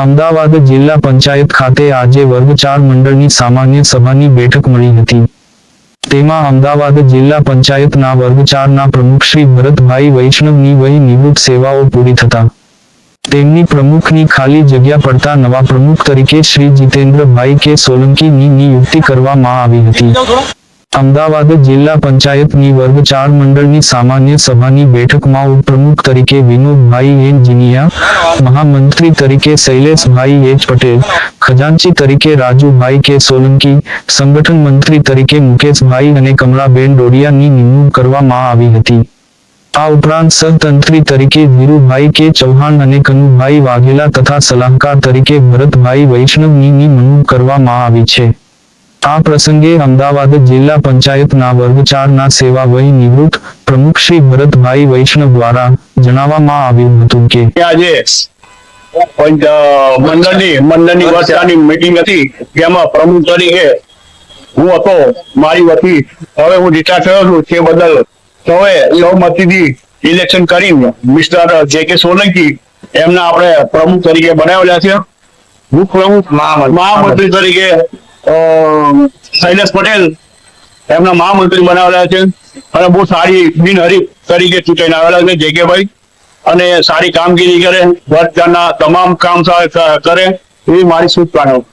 અમદાવાદ જિલ્લા પંચાયત ખાતે આજે વર્ગ ચાર મંડળની સામાન્ય સભાની બેઠક મળી હતી. તેમાં અમદાવાદ જિલ્લા પંચાયતના વર્ગ ચારના પ્રમુખ શ્રી ભરતભાઈ વૈષ્ણવની વય નિવૃત્ત સેવાઓ પૂરી થતા. તેમની પ્રમુખની ખાલી જગ્યા પડતા નવા પ્રમુખ તરીકે શ્રી જીતેન્દ્રભાઈ કે સોલંકીની નિયુક્તિ કરવામાં આવી હતી. અમદાવાદ જિલ્લા પંચાયતની વર્ગ ચાર મંડળની સામાન્ય સભાની બેઠકમાં ઉપપ્રમુખ તરીકે વિનોદભાઈ એન જીનિયા મહામંત્રી તરીકે શૈલેષભાઈ એચ પટેલ, ખજાનચી તરીકે રાજુભાઈ કે સોલંકી, સંગઠન મંત્રી તરીકે મુકેશભાઈ અને કમળાબેન ડોડિયાની નિમણૂક કરવામાં આવી હતી. આ ઉપરાંત સહતંત્રી તરીકે ધીરુભાઈ કે ચૌહાણ અને કનુભાઈ વાઘેલા તથા સલાહકાર તરીકે ભરતભાઈ વૈષ્ણવની નિમણૂક કરવામાં આવી છે. આ પ્રસંગે અમદાવાદ જિલ્લા પંચાયતના વર્ગ ચારના સેવા વય નિવૃત્ત પ્રમુખ શ્રી ભરતભાઈ વૈષ્ણવ દ્વારા જણાવવામાં આવ્યું હતું કે આજે મંડળની મંડળની વર્ષાની મીટિંગ હતી જેમાં પ્રમુખ તરીકે હું હતો મારી વતી. હવે હું રિટાયર થયો છું તે બદલ સૌએ સહમતીથી ઇલેક્શન કરી મિસ્ટર જે કે સોલંકી એમના આપણે પ્રમુખ તરીકે બનાવેલા છે. હું પ્રમુખ મહામંત્રી તરીકે શૈલેષ પટેલ એમના મહામંત્રી બનાવેલા છે. અને બહુ સારી બિનહરીફ તરીકે ચૂંટાઈને આવેલા છે જે કે ભાઈ અને સારી કામગીરી કરે, વર્ગના તમામ કામ કરે, એવી મારી શુભકામનાઓ.